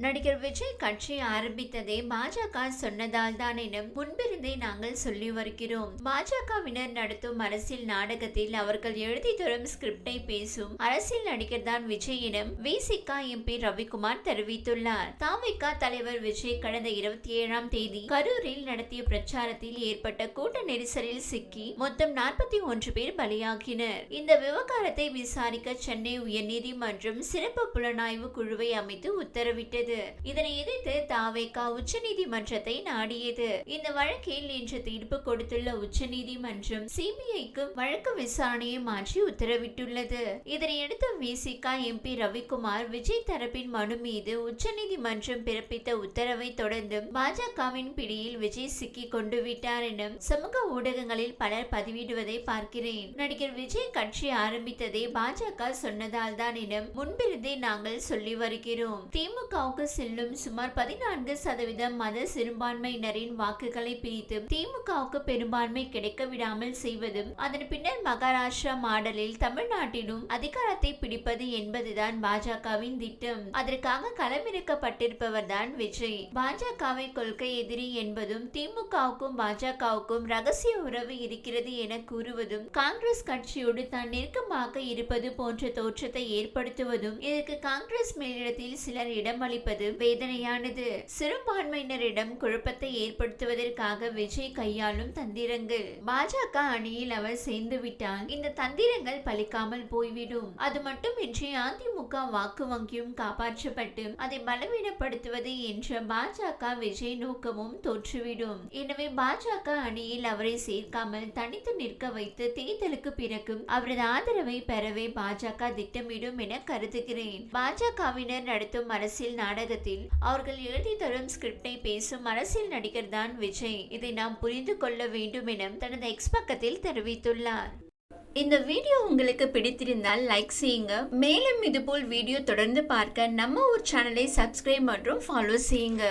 நடிகர் விஜய் கட்சி ஆரம்பித்ததே பாஜக சொன்னதால் தான் என முன்பிருந்தே நாங்கள் சொல்லி வருகிறோம். பாஜகவினர் நடத்தும் அரசியல் நாடகத்தில் அவர்கள் எழுதி தரும் ஸ்கிரிப்டை பேசும் அரசியல் நடிகர் தான் விஜய் என விசிகா எம்பி ரவிக்குமார் தெரிவித்துள்ளார். தாமிக தலைவர் விஜய் கடந்த இருபத்தி ஏழாம் தேதி கரூரில் நடத்திய பிரச்சாரத்தில் ஏற்பட்ட கூட்ட நெரிசலில் சிக்கி மொத்தம் நாற்பத்தி ஒன்று பேர் பலியாகினர். இந்த விவகாரத்தை விசாரிக்க சென்னை உயர்நீதிமன்றம் சிறப்பு புலனாய்வு குழுவை அமைத்து உத்தரவிட்டது. இதனை எதிர்த்து தாவேகா உச்சநீதிமன்றத்தை நாடியது. இந்த வழக்கில் இன்று தீர்ப்பு கொடுத்துள்ள உச்சநீதிமன்றம் சிபிஐக்கு வழக்கு விசாரணையை மாற்றி உத்தரவிட்டுள்ளது. இதனையடுத்து விசிகா எம்பி ரவிக்குமார் விஜய் தரப்பின் மனு மீது உச்சநீதிமன்றம் பிறப்பித்த உத்தரவை தொடர்ந்து பாஜகவின் பிடியில் விஜய் சிக்கி கொண்டு விட்டார் என சமூக ஊடகங்களில் பலர் பதிவிடுவதை பார்க்கிறேன். நடிகர் விஜய் கட்சி ஆரம்பித்ததே பாஜக சொன்னதால் தான் என முன்பிருந்தே நாங்கள் சொல்லி வருகிறோம். திமுக திமுகவுக்கு செல்லும் சுமார் பதினான்கு சதவீதம் மத சிறுபான்மையினரின் வாக்குகளை பிரித்து திமுகவுக்கு பெரும்பான்மை கிடைக்க விடாமல் செய்வதும் அதன் பின்னர் மகாராஷ்டிரா மாடலில் தமிழ்நாட்டிலும் அதிகாரத்தை பிடிப்பது என்பதுதான் பாஜகவின் திட்டம். அதற்காக களமிறக்கப்பட்டிருப்பவர் தான் விஜய். பாஜகவை கொள்கை எதிரி என்பதும் திமுகவுக்கும் பாஜகவுக்கும் ரகசிய உறவு இருக்கிறது என கூறுவதும் காங்கிரஸ் கட்சியோடு தான் நெருக்கமாக இருப்பது போன்ற தோற்றத்தை ஏற்படுத்துவதும் இதற்கு காங்கிரஸ் மேலிடத்தில் சிலர் இடமளிப்பது வேதனையானது. சிறுபான்மையினரிடம் குழப்பத்தை ஏற்படுத்துவதற்காக விஜய் கையாளும் தந்திரங்கள். பாஜக அணியில் அவர் சேர்ந்து விட்டால் இந்த தந்திரங்கள் பலிக்காமல் போய்விடும். அது மட்டுமின்றி அதிமுக வாக்கு வங்கியும் காப்பாற்றப்பட்டு அதை பலவீனப்படுத்துவது என்ற பாஜக விஜய் நோக்கமும் தோற்றுவிடும். எனவே பாஜக அணியில் அவரை சேர்க்காமல் தனித்து நிற்க வைத்து தேர்தலுக்கு பிறகு அவரது ஆதரவை பெறவே பாஜக திட்டமிடும் என கருதுகிறேன். பாஜகவினர் நடத்தும் அரசியல் நாடகத்தில் அவர்கள் எழுதி தரும் ஸ்கிரிப்டை பேசும் அரசியல் நடிகர் தான் விஜய். இதை நாம் புரிந்து கொள்ள வேண்டும் என தனது எக்ஸ் பக்கத்தில் தெரிவித்துள்ளார். இந்த வீடியோ உங்களுக்கு பிடித்திருந்தால் லைக் செய்யுங்க. மேலும் இதுபோல் வீடியோ தொடர்ந்து பார்க்க நம்ம ஊர் சேனலை சப்ஸ்கிரைப் மற்றும் ஃபாலோ செய்யுங்க.